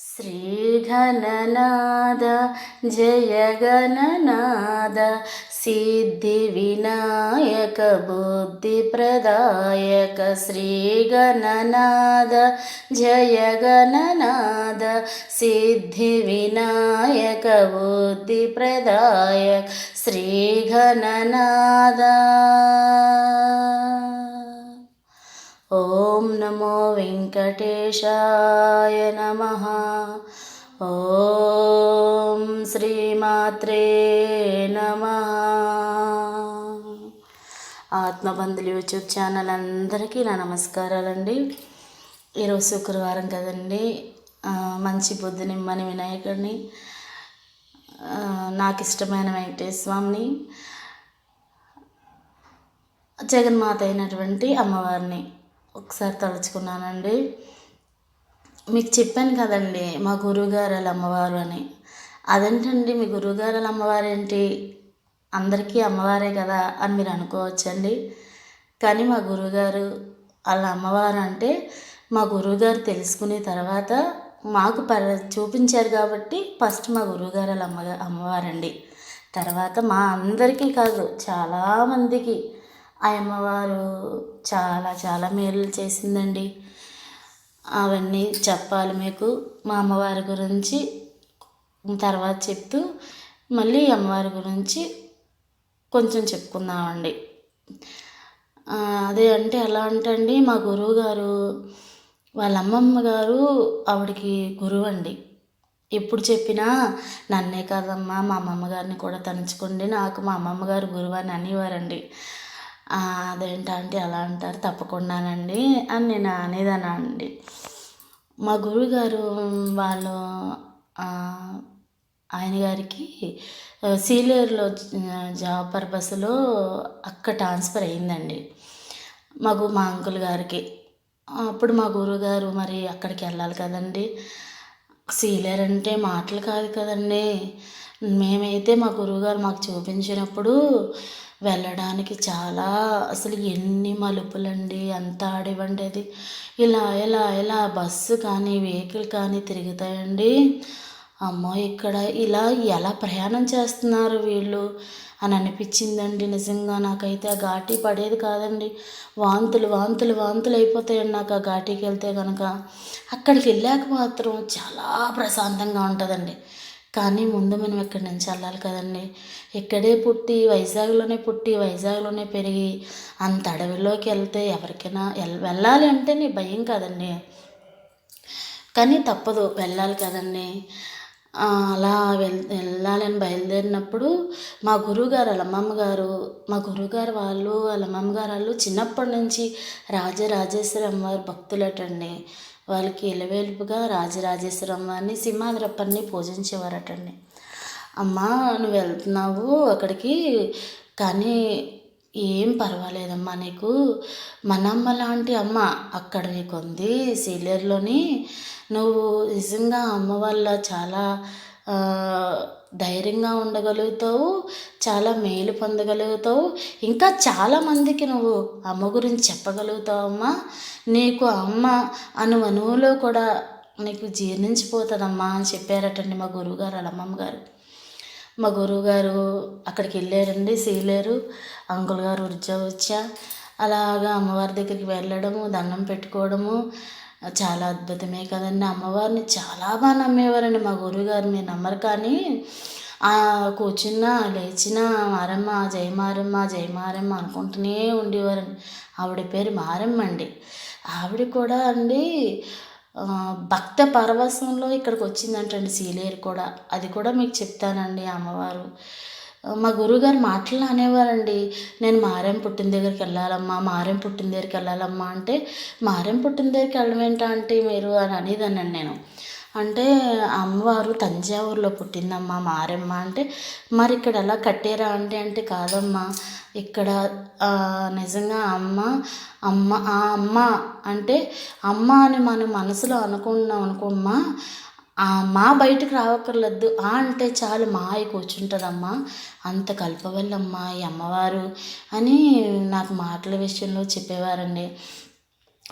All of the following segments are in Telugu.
శ్రీఘననాద జయగణనాద సిద్ధి వినాయక బుద్ధి ప్రదాయక శ్రీగణనాద జయ సిద్ధి వినాయక బుద్ధి ప్రదాయక ఓం వెంకటేశాయ నమ ఓం శ్రీమాత్రే నమ ఆత్మబంధులు యూట్యూబ్ ఛానల్ అందరికీ నా నమస్కారాలండి. ఈరోజు శుక్రవారం కదండి. మంచి బుద్ధి నిమ్మని వినాయకుడిని నాకు ఇష్టమైన వెంకటేశ్వర స్వామిని జగన్మాత అయినటువంటి అమ్మవారిని ఒకసారి తలుచుకున్నానండి. మీకు చెప్పాను కదండి మా గురువుగారు వాళ్ళ అమ్మవారు అని. అదేంటండి మీ గురువుగారు వాళ్ళ అమ్మవారు ఏంటి అందరికీ అమ్మవారే కదా అని మీరు అనుకోవచ్చండి. కానీ మా గురువుగారు వాళ్ళ అమ్మవారు అంటే మా గురువుగారు తెలుసుకునే తర్వాత మాకు ప చూపించారు కాబట్టి ఫస్ట్ మా గురువుగారు వాళ్ళ అమ్మగా అమ్మవారండి. తర్వాత మా అందరికీ కాదు చాలామందికి ఆ అమ్మవారు చాలా చాలా మేలు చేసిందండి. అవన్నీ చెప్పాలి మీకు. మా అమ్మవారి గురించి తర్వాత చెప్తూ మళ్ళీ అమ్మవారి గురించి కొంచెం చెప్పుకుందామండి. అదే అంటే ఎలా అంటే అండి మా గురువు గారు వాళ్ళ అమ్మమ్మ గారు ఆవిడకి గురువు అండి ఎప్పుడు చెప్పినా నన్నే కాదమ్మా మా అమ్మమ్మ గారిని కూడా తలుచుకోండి నాకు మా అమ్మమ్మ గారు గురువు అని అనేవారండి. అదేంటంటే అలా అంటారు తప్పకుండానండి అని నేను అనేదానండి. మా గురువుగారు వాళ్ళు ఆయన గారికి ఆ, జాబ్ పర్పస్లో అక్క ట్రాన్స్ఫర్ అయిందండి. మాకు మా అంకుల్ గారికి. అప్పుడు మా గురువుగారు మరి అక్కడికి వెళ్ళాలి కదండి. సీలియర్ అంటే మాటలు కాదు కదండి. మేమైతే మా గురువుగారు మాకు చూపించినప్పుడు వెళ్ళడానికి చాలా అసలు ఎన్ని మలుపులండి అంత ఆడివ్వండి అది ఇలా ఇలా ఇలా బస్సు కానీ వెహికల్ కానీ తిరుగుతాయండి. అమ్మో ఇక్కడ ఇలా ఎలా ప్రయాణం చేస్తున్నారు వీళ్ళు? అని అనిపించిందండి నిజంగా. నాకైతే ఆ ఘాటీ పడేది కాదండి. వాంతులు వాంతులు వాంతులు అయిపోతాయండి నాకు ఆ ఘాటీకి వెళ్తే కనుక అక్కడికి వెళ్ళాక మాత్రం చాలా ప్రశాంతంగా ఉంటుందండి. కానీ ముందు మనం ఇక్కడి నుంచి వెళ్ళాలి కదండి? ఇక్కడే పుట్టి వైజాగ్లోనే పుట్టి వైజాగ్లోనే పెరిగి అంత అడవిలోకి వెళ్తే ఎవరికైనా వెళ్ళాలి అంటే నీ భయం కదండి. కానీ తప్పదు వెళ్ళాలి కదండి. అలా వెల్ వెళ్ళాలని బయలుదేరినప్పుడు మా గురువుగారు వాళ్ళ గారు మా గురువుగారు వాళ్ళు అలమ్మమ్మ గారు వాళ్ళు చిన్నప్పటి నుంచి రాజరాజేశ్వరి అమ్మవారి భక్తులటండి. వాళ్ళకి ఎలవేలుపుగా రాజరాజేశ్వరి అమ్మవారిని సింహాద్రప్పని పూజించేవారటండి. అమ్మా నువ్వు వెళ్తున్నావు అక్కడికి కానీ ఏం పర్వాలేదమ్మా నీకు. మనమ్మ లాంటి అమ్మ అక్కడ నీకు ఉంది సీలేరులోని. నువ్వు నిజంగా అమ్మ వల్ల చాలా ధైర్యంగా ఉండగలుగుతావు చాలా మేలు పొందగలుగుతావు. ఇంకా చాలామందికి నువ్వు అమ్మ గురించి చెప్పగలుగుతావమ్మా నీకు అమ్మ అను అణువులో కూడా నీకు జీర్ణించిపోతుందమ్మా అని చెప్పారటండి మా గురువుగారు వాళ్ళ అమ్మమ్మ గారు. మా గురువుగారు అక్కడికి వెళ్ళారండి సీలేరు. అంకుల్ గారు ఉద్యోగ వచ్చా అలాగా అమ్మవారి దగ్గరికి వెళ్ళడము దండం పెట్టుకోవడము చాలా అద్భుతమే కదండి. అమ్మవారిని చాలా బాగా నమ్మేవారండి మా గురువుగారు మీరు నమ్మరు కానీ ఆ లేచిన మారమ్మ జయ మారమ్మ జయ మారమ్మ అనుకుంటూనే ఉండేవారండి. ఆవిడ పేరు మారమ్మ అండి. ఆవిడ కూడా అండి భక్త పరవశంలో ఇక్కడికి వచ్చిందంటండి సీలేరు కూడా. అది కూడా మీకు చెప్తానండి అమ్మవారు. మా గురువుగారు మాటలు అనేవారండి. నేను మారేం పుట్టిన దగ్గరికి వెళ్ళాలమ్మా మారేం పుట్టిన దగ్గరికి వెళ్ళాలమ్మా అంటే మారేం పుట్టిన దగ్గరికి వెళ్ళడం ఏంటా అంటే మీరు? అని అనేదానండి నేను. అంటే అమ్మవారు తంజావూరులో పుట్టిందమ్మా మారమ్మ అంటే మరి ఇక్కడ ఎలా కట్టారా అంటే అంటే కాదమ్మా ఇక్కడ నిజంగా అమ్మ అమ్మ ఆ అమ్మ అంటే అమ్మ అని మనం మనసులో అనుకున్నాం అనుకోమ్మా మా బయటకు రావక్కర్లేదు. ఆ అంటే చాలు మా అయి కూర్చుంటుందమ్మా. అంత కలపవల్లమ్మా ఈ అమ్మవారు అని నాకు మాటల విషయంలో చెప్పేవారండి.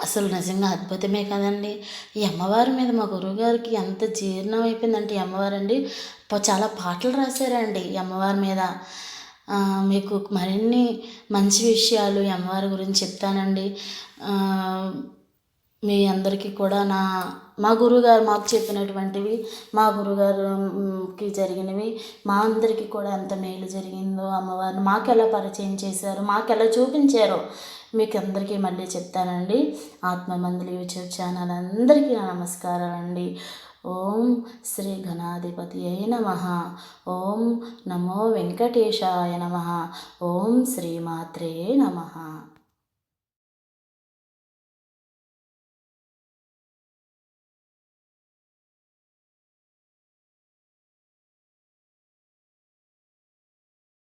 అసలు నిజంగా అద్భుతమే కదండి. ఈ అమ్మవారి మీద మా గురువుగారికి ఎంత జీర్ణం అయిపోయిందంటే ఈ అమ్మవారు అండి చాలా పాటలు రాశారండి ఈ అమ్మవారి మీద. మీకు మరిన్ని మంచి విషయాలు ఈ అమ్మవారి గురించి చెప్తానండి. మీ అందరికీ కూడా నా మా గురువుగారు మాకు చెప్పినటువంటివి మా గురుగారుకి జరిగినవి మా అందరికీ కూడా ఎంత మేలు జరిగిందో అమ్మవారిని మాకు ఎలా పరిచయం చేశారు మాకు ఎలా చూపించారో మీకు అందరికీ మళ్ళీ చెప్తానండి. ఆత్మమందులు యూట్యూబ్ ఛానల్ అందరికీ నా నమస్కారాలండి. ఓం శ్రీ గణాధిపతి అయి నమ. ఓం నమో వెంకటేశాయ నమ. ఓం శ్రీమాత్రే నమ.